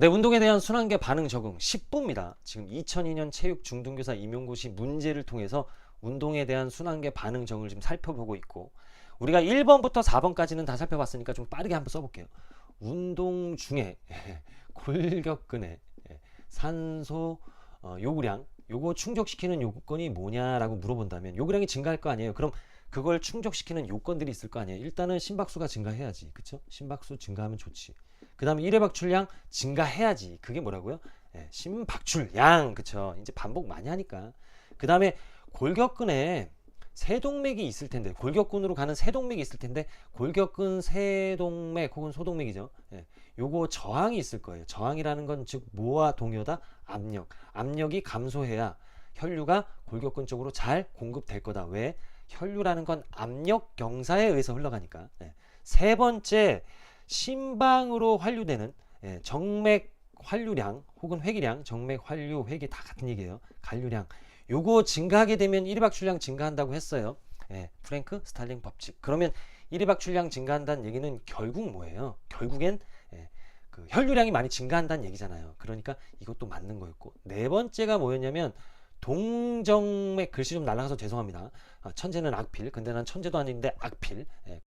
네, 운동에 대한 순환계 반응 적응 10부입니다. 지금 2002년 체육 중등교사 임용고시 문제를 통해서 운동에 대한 순환계 반응 적응을 지금 살펴보고 있고 우리가 1번부터 4번까지는 다 살펴봤으니까 좀 빠르게 한번 써볼게요. 운동 중에 골격근의 산소 어, 요구량 요거 충족시키는 요건이 뭐냐라고 물어본다면 요구량이 증가할 거 아니에요. 그럼 그걸 충족시키는 요건들이 있을 거 아니에요. 일단은 심박수가 증가해야지. 그쵸? 심박수 증가하면 좋지. 그 다음에 1회 박출량 증가해야지. 그게 뭐라고요? 예, 심박출량. 그쵸? 이제 반복 많이 하니까. 그 다음에 골격근에 세동맥이 있을 텐데 골격근으로 가는 세동맥이 있을 텐데 골격근 세동맥 혹은 소동맥이죠. 예, 요거 저항이 있을 거예요. 저항이라는 건 즉 뭐와 동요다? 압력. 압력이 감소해야 혈류가 골격근 쪽으로 잘 공급될 거다. 왜? 혈류라는 건 압력 경사에 의해서 흘러가니까. 예. 세 번째 심방으로 환류되는 예, 정맥 환류량 혹은 회기량, 정맥 환류, 회기 다 같은 얘기예요. 관류량. 요거 증가하게 되면 1박 출량 증가한다고 했어요. 예, 프랭크 스탈링 법칙. 그러면 1박 출량 증가한다는 얘기는 결국 뭐예요? 결국엔 예, 그 혈류량이 많이 증가한다는 얘기잖아요. 그러니까 이것도 맞는 거였고 네 번째가 뭐였냐면 동정맥 글씨 좀 날라가서 죄송합니다. 아, 천재는 악필. 근데 난 천재도 아닌데 악필. 예,